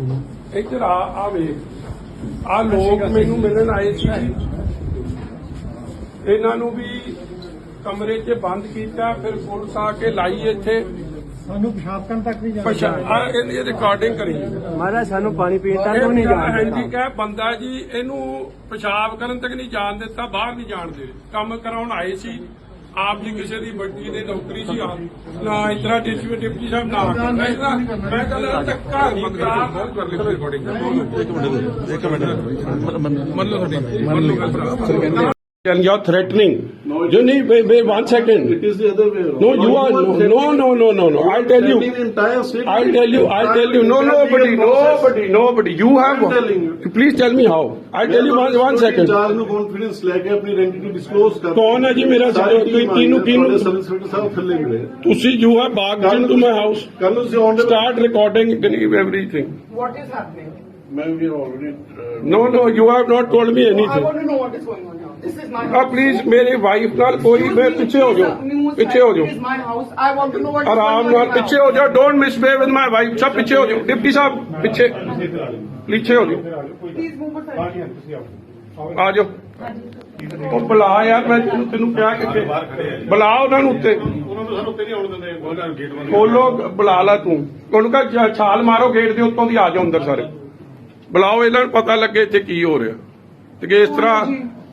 ਇੱਧਰ ਆ ਆ ਵੇਖ। ਆ ਲੋਕ ਮੈਨੂੰ ਮਿਲਣ ਆਏ ਸੀ। ਇਹਨਾਂ ਨੂੰ ਵੀ ਕਮਰੇ 'ਚ ਬੰਦ ਕੀਤਾ ਫਿਰ ਪੁਲਿਸ ਆ ਕੇ ਲਾਈ ਇੱਥੇ। ਸਾਨੂੰ ਪਿਸ਼ਾਬ ਕਰਨ ਤੱਕ ਵੀ ਜਾਣਾ ਪਛਾ ਆ ਇਹਦੀ ਰਿਕਾਰਡਿੰਗ ਕਰੀ। ਮਹਾਰਾਜ ਸਾਨੂੰ ਪਾਣੀ ਪੀਣ ਤੱਕ ਇਹ ਵੀ ਨਹੀਂ ਜਾਣ ਦਿੱਤਾ। ਕਹੇ ਬੰਦਾ ਜੀ ਇਹਨੂੰ ਪਿਸ਼ਾਬ ਕਰਨ ਤੱਕ ਨਹੀਂ ਜਾਣ ਦਿੱਤਾ ਬਾਹਰ ਨਹੀਂ ਜਾਣ ਦੇ ਕੰਮ ਕਰਾਉਣ ਆਏ ਸੀ। ਆਪ ਜੀ ਕਿਸੇ ਦੀ ਵੱਡੀ ਦੇ ਨੌਕਰੀ ਸੀ ਆ। ਨਾ ਇਤਰਾ ਡਿਪਟੀ ਡਿਪਟੀ ਸਾਹਿਬ ਨਾ ਇਤਰਾ ਮੈਂ ਕਹਿੰਦਾ ਧੱਕਾ ਨਹੀਂ ਕਰਾ ਲਈ ਰਿਕਾਰਡਿੰਗ ਮੰਨ ਲਓ ਤੁਹਾਡੀ ਮੰਨ ਲਓ and you're threatening. You need wait, wait one second. It is the other way around. No, you are no, no, no, no, no, no. I'll tell you. Threatening the entire state. I'll tell you. I'll tell you. No, nobody, nobody, nobody. You have. I'm telling you. Please tell me how. I'll tell you one, one second. ਚਾਰ ਨੂੰ confidence ਲੈ ਕੇ ਆਪਣੀ ਆਇਡੈਂਟੀ disclose ਕਰ ਕੌਣ ਹੈ ਜੀ ਮੇਰਾ ਸਾਰੀ sir- team ਕਿਹਨੂੰ- ਆਈ ਹੈ, ਕਿਹਨੂੰ- ਤੁਹਾਡੇ ਸਬ ਇੰਸਪੈਕਟਰ ਸਾਹਿਬ ਥੱਲੇ ਮਿਲੇ ਤੁਸੀਂ you have barged into my house. ਕੱਲ ਨੂੰ ਤੁਸੀਂ ਆਨ Start recording everything. What is happening? Ma'am, we are already. uh, No, no, you have not told me I anything. want to know what is going on now. This is please ਮੇਰੇ wife ਨਾਲ ਕੋਈ ਮੈਂ ਪਿੱਛੇ ਹੋ ਜਾਓ ਪਿੱਛੇ ਹੋ ਜਾਓ This is my house. I ਆਰਾਮ ਨਾਲ ਪਿੱਛੇ ਹੋ ਜਾਓ don't misbehave with my wife ਸਭ ਪਿੱਛੇ ਹੋ ਜਾਓ ਡਿਪਟੀ ਸਾਹਿਬ ਪਿੱਛੇ ਪਿੱਛੇ ਹੋ ਜਾਓ ਆ ਜਾਓ ਉਹ ਬੁਲਾ ਯਾਰ ਮੈਂ ਤੈਨੂੰ ਤੈਨੂੰ ਕਿਹਾ ਕਿੱਥੇ ਬੁਲਾ ਉਹਨਾਂ ਨੂੰ ਉੱਤੇ ਉਹਨਾਂ ਨੂੰ ਸਾਨੂੰ ਉੱਤੇ ਆਉਣ ਦਿੰਦੇ ਗੇਟ ਬੰਦ ਖੋਲੋ ਬੁਲਾ ਲਾ ਤੂੰ ਉਹਨੂੰ ਕਹ ਛਾਲ ਮਾਰੋ ਗੇਟ ਦੇ ਉੱਤੋਂ ਦੀ ਆ ਜਾਓ ਅੰਦਰ ਸਾਰੇ ਬੁਲਾਓ ਇਹਨਾਂ ਨੂੰ ਪਤਾ ਲੱਗੇ ਇੱਥੇ ਕੀ ਹੋ ਰਿਹਾ। ਤੇ ਕਿ ਇਸ ਤਰ੍ਹਾਂ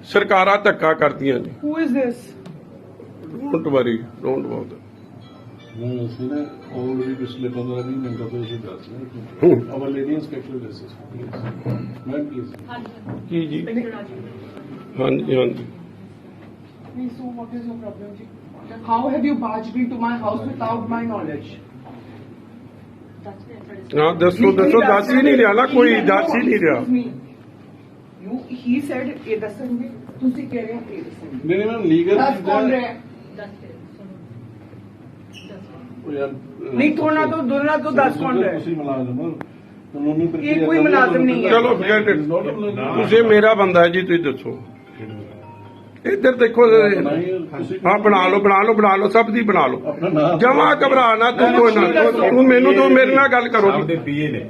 ਸਰਕਾਰਾਂ ਧੱਕਾ ਕਰਦੀਆਂ ਨੇ। Who is this? Don't worry don't about ਨਹੀਂ ਅਸੀਂ ਨੇ ਆਲਰੇਡੀ ਪਿਛਲੇ 15 20 ਮਿੰਟਾਂ ਤੋਂ ਇਸੇ ਦੱਸ ਹੂੰ। ਰਹੇ ਹਾਂ। ਦਿਸ ਮੈਂ ਪਲੀਜ਼ ਕੀ ਜੀ? ਹਾਂਜੀ ਹਾਂਜੀ। Please, so what is your problem? ji? How have you barged into my house without my knowledge? ਹਾਂ ਦੱਸੋ ਦੱਸੋ ਦੱਸ ਹੀ ਨਹੀਂ ਰਿਹਾ ਨਾ ਕੋਈ ਦੱਸ ਹੀ ਨਹੀਂ ਰਿਹਾ. You, he said, ਇਹ ਦੱਸਣਗੇ ਤੁਸੀਂ ਕਹਿ ਰਹੇ ਹੋ ਇਹ ਦੱਸਣਗੇ ਨਹੀਂ ਨਹੀਂ ਮੈਂ ਲੀਗਲ ਦੱਸ ਕੌਣ ਰਿਹਾ ਹੈ? ਨਹੀਂ ਥੋੜਾ ਤੋਂ ਦੋਨਾਂ ਤੋਂ ਦੱਸ ਕੌਣ ਰਿਹਾ ਹੈ? ਤੁਸੀਂ ਮੁਲਾਜ਼ਮ ਹੋ ਕਾਨੂੰਨੀ ਪ੍ਰਕਿਰਿਆ ਇਹ ਕੋਈ ਮੁਲਾਜ਼ਮ ਨਹੀਂ ਹੈ। ਚਲੋ it. ਤੁਸੀਂ ਮੇਰਾ ਬੰਦਾ ਹੈ ਜੀ ਤੁਸੀਂ ਦੱਸੋ ਇੱਧਰ ਦੇਖੋ ਹਾਂ ਬਣਾ ਲਓ ਬਣਾ ਲਓ ਬਣਾ ਲਓ ਸਭ ਦੀ ਬਣਾ ਲਓ। ਜਮਾ ਘਬਰਾ ਨਾ ਤੂੰ ਕੋਈ ਨਾ। ਤੂੰ ਮੈਨੂੰ ਤੂੰ ਮੇਰੇ ਨਾਲ ਗੱਲ ਕਰੋ। ਪੀਏ ਨੇ।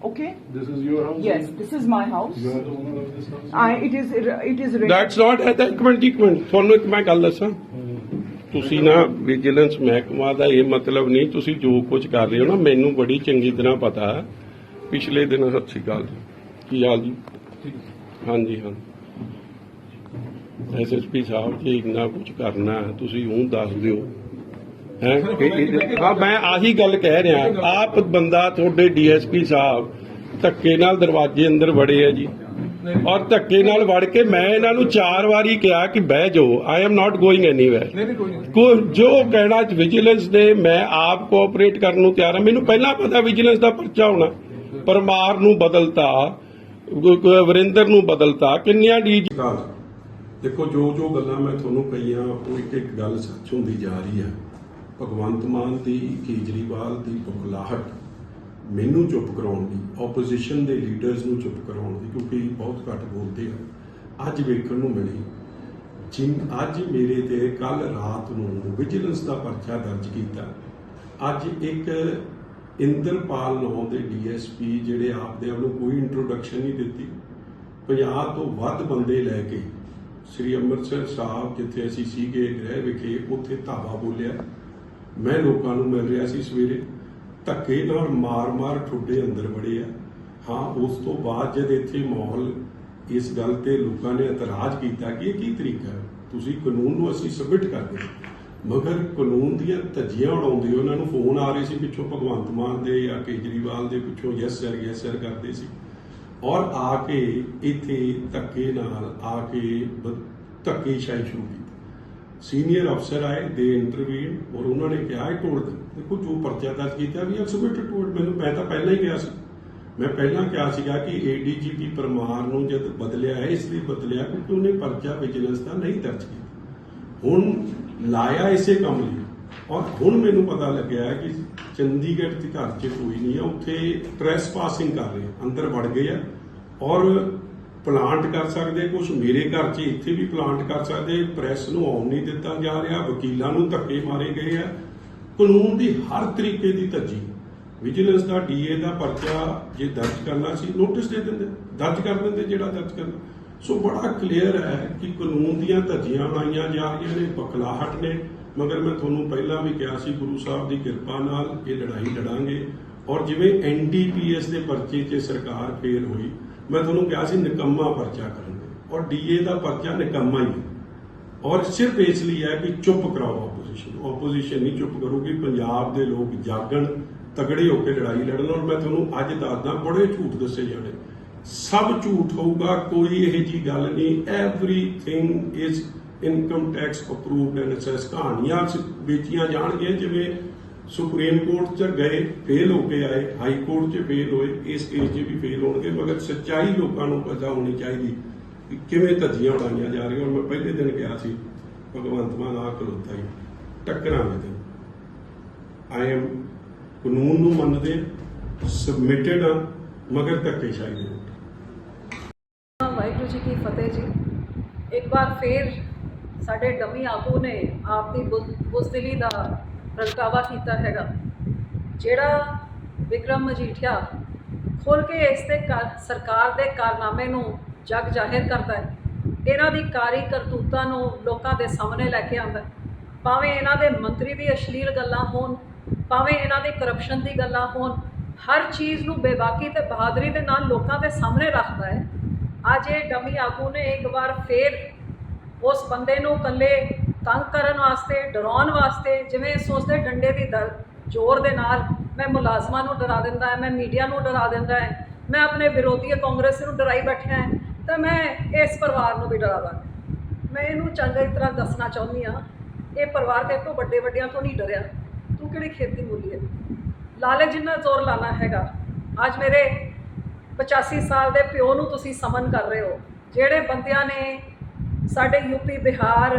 Okay. This is your house? Yes, this is my house. You are the owner of this house? I. It is. It is. That's not at ਇੱਕ ਮਿੰਟ ਇੱਕ ਮਿੰਟ ਤੁਹਾਨੂੰ ਇੱਕ ਮੈਂ ਗੱਲ ਦੱਸਾਂ ਤੁਸੀਂ ਨਾ ਵਿਜੀਲੈਂਸ ਮਹਿਕਮਾ ਦਾ ਇਹ ਮਤਲਬ ਨਹੀਂ ਤੁਸੀਂ ਜੋ ਕੁਝ ਕਰ ਰਹੇ ਹੋ ਨਾ ਮੈਨੂੰ ਬੜੀ ਚੰਗੀ ਤਰ੍ਹਾਂ ਪਤਾ ਹੈ ਪਿਛਲੇ ਦਿਨ ਸਤਿ ਸ਼੍ਰੀ ਅਕਾਲ ਜੀ ਕੀ ਹਾਲ ਜੀ ਹਾਂਜੀ ਹਾਂ ਐਸਐਸਪੀ ਸਾਹਿਬ ਜੀ ਇੰਨਾ ਕੁਝ ਕਰਨਾ ਹੈ, ਤੁਸੀਂ ਉਹ ਦੱਸ ਦਿਓ ਹੈ? ਮੈਂ ਆਹੀ ਗੱਲ ਕਹਿ ਰਿਹਾ। ਆਪ ਬੰਦਾ ਤੁਹਾਡੇ ਡੀਐਸਪੀ ਸਾਹਿਬ ਧੱਕੇ ਨਾਲ ਦਰਵਾਜ਼ੇ ਅੰਦਰ ਵੜੇ ਆ ਜੀ। ਔਰ ਧੱਕੇ ਨਾਲ ਵੜ ਕੇ ਮੈਂ ਇਹਨਾਂ ਨੂੰ ਚਾਰ ਵਾਰੀ ਕਿਹਾ ਕਿ ਬਹਿ ਜਾਓ I am not going anywhere ਕੋ ਜੋ ਕਹਿਣਾ ਵਿਜੀਲੈਂਸ ਦੇ ਮੈਂ ਆਪ ਕੋਆਪਰੇਟ ਕਰਨ ਨੂੰ ਤਿਆਰ ਹਾਂ। ਮੈਨੂੰ ਪਹਿਲਾਂ ਪਤਾ ਵਿਜੀਲੈਂਸ ਦਾ ਪਰਚਾ ਹੋਣਾ। ਪਰਮਾਰ ਨੂੰ ਬਦਲਤਾ ਵਰਿੰਦਰ ਨੂੰ ਬਦਲਤਾ। ਕਿੰਨਿਆਂ ਡੀ ਦੇਖੋ ਜੋ ਜੋ ਗੱਲਾਂ ਮੈਂ ਤੁਹਾਨੂੰ ਕਹੀਆਂ ਉਹ ਇੱਕ ਇੱਕ ਗੱਲ ਸੱਚ ਹੁੰਦੀ ਜਾ ਰਹੀ ਹੈ। ਭਗਵੰਤ ਮਾਨ ਦੀ, ਕੇਜਰੀਵਾਲ ਦੀ ਬੁਖਲਾਹਟ ਮੈਨੂੰ ਚੁੱਪ ਕਰਾਉਣ ਦੀ ਆਪੋਜੀਸ਼ਨ ਦੇ ਲੀਡਰਸ ਨੂੰ ਚੁੱਪ ਕਰਾਉਣ ਦੀ ਕਿਉਂਕਿ ਬਹੁਤ ਘੱਟ ਬੋਲਦੇ ਆ। ਅੱਜ ਵੇਖਣ ਨੂੰ ਮਿਲੀ, ਜਿਨ, ਅੱਜ ਮੇਰੇ ਤੇ ਕੱਲ ਰਾਤ ਨੂੰ ਵਿਜੀਲੈਂਸ ਦਾ ਪਰਚਾ ਦਰਜ ਕੀਤਾ। ਅੱਜ ਇੱਕ ਇੰਦਰਪਾਲ ਨਾਂ ਦੇ ਡੀਐਸਪੀ ਜਿਹੜੇ ਆਪਦੇ ਆਪ ਨੂੰ ਕੋਈ ਇੰਟਰੋਡਕਸ਼ਨ ਨਹੀਂ ਦਿੱਤੀ। 50 ਤੋਂ ਵੱਧ ਬੰਦੇ ਲੈ ਕੇ ਸ੍ਰੀ ਅੰਮ੍ਰਿਤਸਰ ਸਾਹਿਬ, ਜਿੱਥੇ ਅਸੀਂ ਸੀਗੇ ਗ੍ਰਹਿ ਵਿਖੇ, ਉੱਥੇ ਧਾਵਾ ਬੋਲਿਆ। ਮੈਂ ਲੋਕਾਂ ਨੂੰ ਮਿਲ ਰਿਹਾ ਸੀ ਸਵੇਰੇ, ਧੱਕੇ ਨਾਲ ਮਾਰ-ਮਾਰ ਠੁੱਡੇ ਅੰਦਰ ਵੜੇ ਆ। ਹਾਂ, ਉਸ ਤੋਂ ਬਾਅਦ ਜਦ ਇੱਥੇ ਮਾਹੌਲ ਇਸ ਗੱਲ ਤੇ ਲੋਕਾਂ ਨੇ ਇਤਰਾਜ਼ ਕੀਤਾ ਕਿ ਇਹ ਕੀ ਤਰੀਕਾ ਹੈ? ਤੁਸੀਂ ਕਾਨੂੰਨ ਨੂੰ ਅਸੀਂ ਸਬਮਿਟ ਕਰਦੇ ਮਗਰ ਕਾਨੂੰਨ ਦੀਆਂ ਧੱਜੀਆਂ ਉਡਾਉਂਦੇ ਉਹਨਾਂ ਨੂੰ ਫੋਨ ਆ ਰਹੇ ਸੀ, ਪਿੱਛੋਂ ਭਗਵੰਤ ਮਾਨ ਦੇ ਜਾਂ ਕੇਜਰੀਵਾਲ ਦੇ ਪਿੱਛੋਂ ਯੈਸ ਸਰ ਯੈਸ ਸਰ ਕਰਦੇ ਸੀ। ਔਰ ਆ ਕੇ ਇੱਥੇ ਧੱਕੇ ਨਾਲ, ਆ ਕੇ ਧੱਕੇ ਧੱਕੇਸ਼ਾਹੀ ਸ਼ੁਰੂ ਸੀਨੀਅਰ ਅਫਸਰ ਆਏ, ਦੇ ਇੰਟਰਵਿਊ ਔਰ ਉਹਨਾਂ ਨੇ ਕਿਹਾ, ਇਹ ਟੋਲ ਦੇਖੋ, ਜੋ ਪਰਚਾ ਦਰਜ ਕੀਤਾ ਵੀ ਸਬਮਿਟ ਟੋਲ ਮੈਨੂੰ, ਮੈਂ ਤਾਂ ਪਹਿਲਾਂ ਹੀ ਕਿਹਾ ਸੀ। ਮੈਂ ਪਹਿਲਾਂ ਕਿਹਾ ਸੀਗਾ ਕਿ ਏਡੀਜੀਪੀ ਪਰਮਾਰ ਨੂੰ ਜਦ ਬਦਲਿਆ ਹੈ, ਇਸ ਲਈ ਬਦਲਿਆ, ਕਿਉਂਕਿ ਉਹਨੇ ਪਰਚਾ ਵਿਜੀਲੈਂਸ ਦਾ ਨਹੀਂ ਦਰਜ ਕੀਤਾ। ਹੁਣ ਲਾਇਆ ਇਸੇ ਕੰਮ ਲਈ। ਔਰ ਹੁਣ ਮੈਨੂੰ ਪਤਾ ਲੱਗਿਆ ਕਿ ਚੰਡੀਗੜ੍ਹ ਦੇ ਘਰ 'ਚ ਕੋਈ ਨਹੀਂ ਹੈ। ਉੱਥੇ ਟ੍ਰੈਸ ਪਾਸਿੰਗ ਕਰ ਰਹੇ ਅੰਦਰ ਵੜ ਗਏ ਆ। ਔਰ ਪਲਾਂਟ ਕਰ ਸਕਦੇ ਕੁਝ ਮੇਰੇ ਘਰ 'ਚ ਇੱਥੇ ਵੀ ਪਲਾਂਟ ਕਰ ਸਕਦੇ ਪ੍ਰੈਸ ਨੂੰ ਆਉਣ ਨਹੀਂ ਦਿੱਤਾ ਜਾ ਰਿਹਾ, ਵਕੀਲਾਂ ਨੂੰ ਧੱਕੇ ਮਾਰੇ ਗਏ ਆ। ਕਾਨੂੰਨ ਦੀ ਹਰ ਤਰੀਕੇ ਦੀ ਧੱਜੀ। ਵਿਜੀਲੈਂਸ ਦਾ ਡੀਏ ਦਾ ਪਰਚਾ ਜੇ ਦਰਜ ਕਰਨਾ ਸੀ ਨੋਟਿਸ ਦੇ ਦਿੰਦੇ, ਦਰਜ ਕਰ ਦਿੰਦੇ ਜਿਹੜਾ ਦਰਜ ਕਰਨਾ। ਸੋ ਬੜਾ ਕਲੀਅਰ ਹੈ ਕਿ ਕਾਨੂੰਨ ਦੀਆਂ ਧੱਜੀਆਂ ਬਣਾਈਆਂ ਜਾ ਰਹੀਆਂ ਨੇ, ਬਖਲਾਹਟ ਨੇ। ਮਗਰ ਮੈਂ ਤੁਹਾਨੂੰ ਪਹਿਲਾਂ ਵੀ ਕਿਹਾ ਸੀ, ਗੁਰੂ ਸਾਹਿਬ ਦੀ ਕਿਰਪਾ ਨਾਲ ਇਹ ਲੜਾਈ ਲੜਾਂਗੇ। ਔਰ ਜਿਵੇਂ ਐਨਡੀਪੀਐਸ ਦੇ ਪਰਚੇ 'ਚ ਸਰਕਾਰ ਫੇਲ ਹੋਈ ਮੈਂ ਤੁਹਾਨੂੰ ਕਿਹਾ ਸੀ ਨਿਕੰਮਾ ਪਰਚਾ ਕਰਨਗੇ ਔਰ ਡੀਏ ਦਾ ਪਰਚਾ ਨਿਕੰਮਾ ਹੀ ਹੈ। ਔਰ ਸਿਰਫ ਇਸ ਲਈ ਹੈ ਕਿ ਚੁੱਪ ਕਰਾਓ ਆਪੋਜੀਸ਼ਨ ਆਪੋਜੀਸ਼ਨ ਨਹੀਂ ਚੁੱਪ ਕਰੂਗੀ, ਪੰਜਾਬ ਦੇ ਲੋਕ ਜਾਗਣ, ਤਗੜੇ ਹੋ ਕੇ ਲੜਾਈ ਲੜਨ। ਔਰ ਮੈਂ ਤੁਹਾਨੂੰ ਅੱਜ ਦੱਸਦਾ, ਬੜੇ ਝੂਠ ਦੱਸੇ ਜਾਣੇ। ਸਭ ਝੂਠ ਹੋਊਗਾ, ਕੋਈ ਇਹ ਜੀ ਗੱਲ ਨਹੀਂ। Everything is income tax approved and assess ਕਹਾਣੀਆਂ ਸ- ਵੇਚੀਆਂ ਜਾਣਗੀਆਂ, ਜਿਵੇਂ ਸੁਪਰੀਮ ਕੋਰਟ 'ਚ ਗਏ, ਫੇਲ ਹੋ ਕੇ ਆਏ, ਹਾਈ ਕੋਰਟ 'ਚ ਫੇਲ ਹੋਏ, ਇਸ ਕੇਸ 'ਚ ਵੀ ਫੇਲ ਹੋਣਗੇ, ਮਗਰ ਸੱਚਾਈ ਲੋਕਾਂ ਨੂੰ ਪਤਾ ਹੋਣੀ ਚਾਹੀਦੀ ਕਿ ਕਿਵੇਂ ਧੱਜੀਆਂ ਉਡਾਈਆਂ ਜਾ ਰਹੀਆਂ। ਮੈਂ ਪਹਿਲੇ ਦਿਨ ਕਿਹਾ ਸੀ, ਭਗਵੰਤ ਮਾਨ ਆ ਖਲੋਤਾ ਹੀ, ਟੱਕਰਾਂਗੇ ਤੇ। ਆਈ ਐਮ ਕਾਨੂੰਨ ਨੂੰ ਮੰਨਦੇ ਸਬਮਿਟਡ ਆ ਮਗਰ ਧੱਕੇਸ਼ਾਹੀ ਦੇ। ਵਾਹਿਗੁਰੂ ਜੀ ਕੀ ਫਤਿਹ ਜੀ। ਇੱਕ ਵਾਰ ਫੇਰ ਸਾਡੇ ਡਮੀ ਆਗੂ ਨੇ ਆਪਦੀ ਬੁਜ਼ਦਿਲੀ ਦਾ ਪ੍ਰਗਟਾਵਾ ਕੀਤਾ ਹੈਗਾ। ਜਿਹੜਾ ਵਿਕਰਮ ਮਜੀਠੀਆ ਖੁੱਲ ਕੇ ਇਸ ਤੇ ਕਾਰ- ਸਰਕਾਰ ਦੇ ਕਾਰਨਾਮੇ ਨੂੰ ਜਗ ਜ਼ਾਹਿਰ ਕਰਦਾ ਹੈ, ਇਹਨਾਂ ਦੀ ਕਾਰੀ ਕਰਤੂਤਾਂ ਨੂੰ ਲੋਕਾਂ ਦੇ ਸਾਹਮਣੇ ਲੈ ਕੇ ਆਉਂਦਾ ਭਾਵੇਂ ਇਹਨਾਂ ਦੇ ਮੰਤਰੀ ਦੀ ਅਸ਼ਲੀਲ ਗੱਲਾਂ ਹੋਣ, ਭਾਵੇਂ ਇਹਨਾਂ ਦੀ ਕਰਪਸ਼ਨ ਦੀ ਗੱਲਾਂ ਹੋਣ, ਹਰ ਚੀਜ਼ ਨੂੰ ਬੇਬਾਕੀ ਤੇ ਬਹਾਦਰੀ ਦੇ ਨਾਲ ਲੋਕਾਂ ਦੇ ਸਾਹਮਣੇ ਰੱਖਦਾ ਹੈ। ਅੱਜ ਇਹ ਡਮੀ ਆਗੂ ਨੇ ਇੱਕ ਵਾਰ ਫੇਰ ਉਸ ਬੰਦੇ ਨੂੰ ਇਕੱਲੇ ਤੰਗ ਕਰਨ ਵਾਸਤੇ, ਡਰਾਉਣ ਵਾਸਤੇ, ਜਿਵੇਂ ਸੋਚਦੇ ਡੰਡੇ ਦੀ ਦਰ ਜ਼ੋਰ ਦੇ ਨਾਲ ਮੈਂ ਮੁਲਾਜ਼ਮਾਂ ਨੂੰ ਡਰਾ ਦਿੰਦਾ ਹੈ, ਮੈਂ ਮੀਡੀਆ ਨੂੰ ਡਰਾ ਦਿੰਦਾ ਹੈ, ਮੈਂ ਆਪਣੇ ਵਿਰੋਧੀ ਕਾਂਗਰਸ ਨੂੰ ਡਰਾਈ ਬੈਠਿਆ ਹੈ, ਤਾਂ ਮੈਂ ਇਸ ਪਰਿਵਾਰ ਨੂੰ ਵੀ ਡਰਾਵਾਂ ਮੈਂ ਇਹਨੂੰ ਚੰਗੀ ਤਰ੍ਹਾਂ ਦੱਸਣਾ ਚਾਹੁੰਦੀ ਹਾਂ, ਇਹ ਪਰਿਵਾਰ ਤੇ ਤੋਂ ਵੱਡੇ ਵੱਡਿਆਂ ਤੋਂ ਨਹੀਂ ਡਰਿਆ। ਤੂੰ ਕਿਹੜੀ ਖੇਤੀ ਮੂਲੀ ਹੈ? ਲਾਲਚ ਜਿੰਨਾ ਜ਼ੋਰ ਲਾਣਾ ਹੈਗਾ। ਅੱਜ ਮੇਰੇ 85 ਸਾਲ ਦੇ ਪਿਓ ਨੂੰ ਤੁਸੀਂ ਸਮਨ ਕਰ ਰਹੇ ਹੋ। ਜਿਹੜੇ ਬੰਦਿਆਂ ਨੇ ਸਾਡੇ ਯੂਪੀ ਬਿਹਾਰ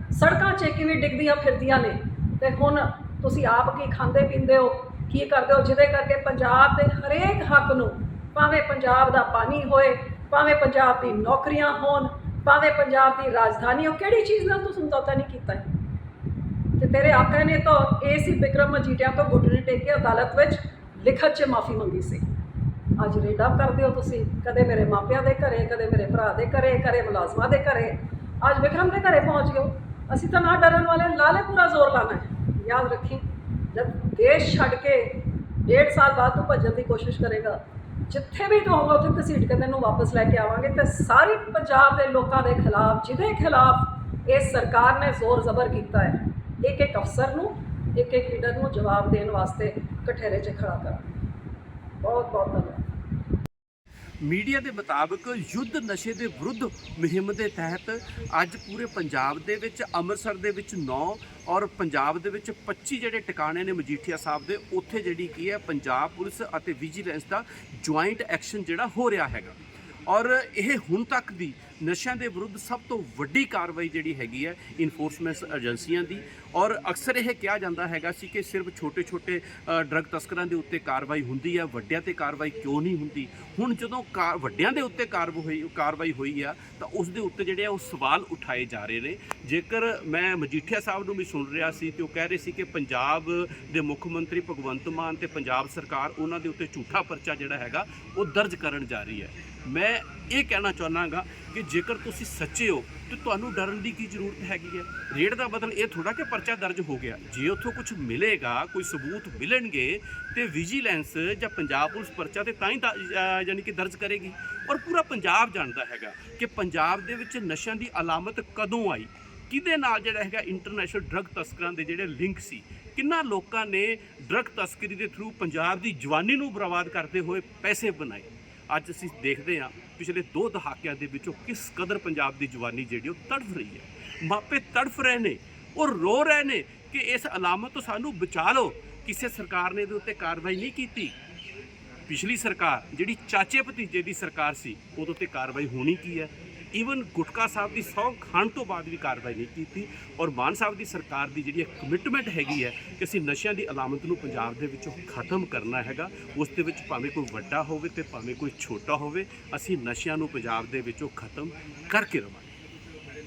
ਸੜਕਾਂ 'ਚ ਕਿਵੇਂ ਡਿੱਗਦੀਆਂ ਫਿਰਦੀਆਂ ਨੇ? ਤੇ ਹੁਣ ਤੁਸੀਂ ਆਪ ਕੀ ਖਾਂਦੇ ਪੀਂਦੇ ਹੋ? ਕੀ ਕਰਦੇ ਹੋ? ਜਿਹਦੇ ਕਰਕੇ ਪੰਜਾਬ ਦੇ ਹਰੇਕ ਹੱਕ ਨੂੰ ਭਾਵੇਂ ਪੰਜਾਬ ਦਾ ਪਾਣੀ ਹੋਏ, ਭਾਵੇਂ ਪੰਜਾਬ ਦੀ ਨੌਕਰੀਆਂ ਹੋਣ, ਭਾਵੇਂ ਪੰਜਾਬ ਦੀ ਰਾਜਧਾਨੀ ਹੋ ਕਿਹੜੀ ਚੀਜ਼ ਨਾਲ ਤੂੰ ਸਮਝੌਤਾ ਨਹੀਂ ਕੀਤਾ? ਹੈ ਤੇ ਤੇਰੇ ਆਕਾ ਨੇ ਤਾਂ ਇਹ ਸੀ ਵਿਕਰਮ ਮਜੀਠੀਆ ਤੋਂ ਘੁੱਟਣੇ ਟੇਕ ਕੇ ਅਦਾਲਤ ਵਿੱਚ ਲਿਖਤ 'ਚ ਮਾਫੀ ਮੰਗੀ ਸੀ। ਅੱਜ ਰੇਡਾ ਕਰਦੇ ਹੋ ਤੁਸੀਂ, ਕਦੇ ਮੇਰੇ ਮਾਪਿਆਂ ਦੇ ਘਰੇ, ਕਦੇ ਮੇਰੇ ਭਰਾ ਦੇ ਘਰੇ ਕਰੇ ਮੁਲਾਜ਼ਮਾਂ ਦੇ ਘਰੇ। ਅੱਜ ਵਿਕਰਮ ਦੇ ਘਰੇ ਪਹੁੰਚ ਗਏ ਅਸੀਂ ਤਾਂ ਨਾ ਡਰਨ ਵਾਲੇ ਲਾਲੇ ਪੂਰਾ ਜ਼ੋਰ ਲਾਣਾ ਹੈ ਯਾਦ ਰੱਖੀ, ਜਦ ਦੇਸ਼ ਛੱਡ ਕੇ ਡੇਢ ਸਾਲ ਬਾਅਦ ਤੂੰ ਭੱਜਣ ਦੀ ਕੋਸ਼ਿਸ਼ ਕਰੇਗਾ, ਜਿੱਥੇ ਵੀ ਤੂੰ ਹੋਗਾ ਉੱਥੇ ਘਸੀਟ ਕੇ ਤੈਨੂੰ ਵਾਪਸ ਲੈ ਕੇ ਆਵਾਂਗੇ ਤੇ ਸਾਰੀ ਪੰਜਾਬ ਦੇ ਲੋਕਾਂ ਦੇ ਖਿਲਾਫ, ਜਿਹਦੇ ਖਿਲਾਫ ਇਸ ਸਰਕਾਰ ਨੇ ਜ਼ੋਰ ਜ਼ਬਰ ਕੀਤਾ ਹੈ ਇੱਕ ਇੱਕ ਅਫਸਰ ਨੂੰ ਇੱਕ ਇੱਕ ਲੀਡਰ ਨੂੰ ਜਵਾਬ ਦੇਣ ਵਾਸਤੇ ਕਠਹਿਰੇ 'ਚ ਖੜਾ ਕਰਾਂ। ਬਹੁਤ ਬਹੁਤ ਧੰਨਵਾਦ। ਮੀਡੀਆ ਦੇ ਮੁਤਾਬਕ ਯੁੱਧ ਨਸ਼ੇ ਦੇ ਵਿਰੁੱਧ ਮੁਹਿੰਮ ਦੇ ਤਹਿਤ ਅੱਜ ਪੂਰੇ ਪੰਜਾਬ ਦੇ ਵਿੱਚ, ਅੰਮ੍ਰਿਤਸਰ ਦੇ ਵਿੱਚ 9 ਔਰ ਪੰਜਾਬ ਦੇ ਵਿੱਚ 25 ਜਿਹੜੇ ਟਿਕਾਣੇ ਨੇ ਮਜੀਠੀਆ ਸਾਹਿਬ ਦੇ, ਉੱਥੇ ਜਿਹੜੀ ਕੀ ਹੈ ਪੰਜਾਬ ਪੁਲਿਸ ਅਤੇ ਵਿਜੀਲੈਂਸ ਦਾ ਜੁਆਇੰਟ ਐਕਸ਼ਨ ਜਿਹੜਾ ਹੋ ਰਿਹਾ ਹੈਗਾ। ਔਰ ਇਹ ਹੁਣ ਤੱਕ ਦੀ ਨਸ਼ਿਆਂ ਦੇ ਵਿਰੁੱਧ ਸਭ ਤੋਂ ਵੱਡੀ ਕਾਰਵਾਈ ਜਿਹੜੀ ਹੈਗੀ ਹੈ ਇਨਫੋਰਸਮੈਂਟ ਏਜੰਸੀਆਂ ਦੀ। ਔਰ ਅਕਸਰ ਇਹ ਕਿਹਾ ਜਾਂਦਾ ਹੈਗਾ ਸੀ ਕਿ ਸਿਰਫ ਛੋਟੇ-ਛੋਟੇ ਡਰੱਗ ਤਸਕਰਾਂ ਦੇ ਉੱਤੇ ਕਾਰਵਾਈ ਹੁੰਦੀ ਹੈ, ਵੱਡਿਆਂ ਤੇ ਕਾਰਵਾਈ ਕਿਉਂ ਨਹੀਂ ਹੁੰਦੀ? ਹੁਣ ਜਦੋਂ ਕਾ- ਵੱਡਿਆਂ ਦੇ ਉੱਤੇ ਕਾਰਵਾਈ ਹੋਈ ਕਾਰਵਾਈ ਹੋਈ ਆ, ਤਾਂ ਉਸ ਦੇ ਉੱਤੇ ਜਿਹੜੇ ਆ ਉਹ ਸਵਾਲ ਉਠਾਏ ਜਾ ਰਹੇ ਨੇ। ਜੇਕਰ ਮੈਂ ਮਜੀਠੀਆ ਸਾਹਿਬ ਨੂੰ ਵੀ ਸੁਣ ਰਿਹਾ ਸੀ ਤੇ ਉਹ ਕਹਿ ਰਹੇ ਸੀ ਕਿ ਪੰਜਾਬ ਦੇ ਮੁੱਖ ਮੰਤਰੀ ਭਗਵੰਤ ਮਾਨ ਤੇ ਪੰਜਾਬ ਸਰਕਾਰ ਉਹਨਾਂ ਦੇ ਉੱਤੇ ਝੂਠਾ ਪਰਚਾ ਜਿਹੜਾ ਹੈਗਾ, ਉਹ ਦਰਜ ਕਰਨ ਜਾ ਰਹੀ ਹੈ। ਮੈਂ ਇਹ ਕਹਿਣਾ ਚਾਹੁੰਦਾਗਾ ਕਿ ਜੇਕਰ ਤੁਸੀਂ ਸੱਚੇ ਹੋ, ਤੇ ਤੁਹਾਨੂੰ ਡਰਨ ਦੀ ਕੀ ਜ਼ਰੂਰਤ ਹੈਗੀ ਹੈ? ਰੇਡ ਦਾ ਬਦਲ ਇਹ ਥੋੜਾ ਕਿ ਪਰਚਾ ਦਰਜ ਹੋ ਗਿਆ। ਜੇ ਉੱਥੋਂ ਕੁਝ ਮਿਲੇਗਾ, ਕੋਈ ਸਬੂਤ ਮਿਲਣਗੇ, ਤੇ ਵਿਜੀਲੈਂਸ ਜਾਂ ਪੰਜਾਬ ਪੁਲਿਸ ਪਰਚਾ ਤੇ ਤਾਂ ਹੀ ਯਾਨੀ ਕਿ ਦਰਜ ਕਰੇਗੀ। ਔਰ ਪੂਰਾ ਪੰਜਾਬ ਜਾਣਦਾ ਹੈਗਾ ਕਿ ਪੰਜਾਬ ਦੇ ਵਿੱਚ ਨਸ਼ਿਆਂ ਦੀ ਅਲਾਮਤ ਕਦੋਂ ਆਈ? ਕਿਹਦੇ ਨਾਲ ਜਿਹੜਾ ਹੈਗਾ ਇੰਟਰਨੈਸ਼ਨਲ ਡਰੱਗ ਤਸਕਰਾਂ ਦੇ ਜਿਹੜੇ ਲਿੰਕ ਸੀ? ਕਿੰਨਾ ਲੋਕਾਂ ਨੇ ਡਰੱਗ ਤਸਕਰੀ ਦੇ ਥਰੂ ਪੰਜਾਬ ਦੀ ਜਵਾਨੀ ਨੂੰ ਬਰਬਾਦ ਕਰਦੇ ਹੋਏ ਪੈਸੇ ਬਣਾਏ? ਅੱਜ ਅਸੀਂ ਦੇਖਦੇ ਹਾਂ ਪਿਛਲੇ ਦੋ ਦਹਾਕਿਆਂ ਦੇ ਵਿੱਚੋਂ ਕਿਸ ਕਦਰ ਪੰਜਾਬ ਦੀ ਜਵਾਨੀ ਜਿਹੜੀ ਉਹ ਤੜਫ ਰਹੀ ਹੈ। ਮਾਪੇ ਤੜਫ ਰਹੇ ਨੇ, ਉਹ ਰੋ ਰਹੇ ਨੇ ਕਿ ਇਸ ਅਲਾਮਤ ਤੋਂ ਸਾਨੂੰ ਬਚਾ ਲਓ। ਕਿਸੇ ਸਰਕਾਰ ਨੇ ਇਹਦੇ ਉੱਤੇ ਕਾਰਵਾਈ ਨਹੀਂ ਕੀਤੀ। ਪਿਛਲੀ ਸਰਕਾਰ, ਜਿਹੜੀ ਚਾਚੇ ਭਤੀਜੇ ਦੀ ਸਰਕਾਰ ਸੀ ਉਦੋਂ ਤੇ ਕਾਰਵਾਈ ਹੋਣੀ ਕੀ ਹੈ? ਈਵਨ ਗੁਟਕਾ ਸਾਹਿਬ ਦੀ ਸੌ ਖਾਣ ਤੋਂ ਬਾਅਦ ਵੀ ਕਾਰਵਾਈ ਨਹੀਂ ਕੀਤੀ ਔਰ ਮਾਨ ਸਾਹਿਬ ਦੀ ਸਰਕਾਰ ਦੀ ਜਿਹੜੀ ਕਮਿਟਮੈਂਟ ਹੈਗੀ ਹੈ ਕਿ ਅਸੀਂ ਨਸ਼ਿਆਂ ਦੀ ਅਲਾਮਤ ਨੂੰ ਪੰਜਾਬ ਦੇ ਵਿੱਚੋਂ ਖਤਮ ਕਰਨਾ ਹੈਗਾ, ਉਸ ਦੇ ਵਿੱਚ ਭਾਵੇਂ ਕੋਈ ਵੱਡਾ ਹੋਵੇ ਤੇ ਭਾਵੇਂ ਕੋਈ ਛੋਟਾ ਹੋਵੇ, ਅਸੀਂ ਨਸ਼ਿਆਂ ਨੂੰ ਪੰਜਾਬ ਦੇ ਵਿੱਚੋਂ ਖਤਮ ਕਰਕੇ ਰਵਾਂਗੇ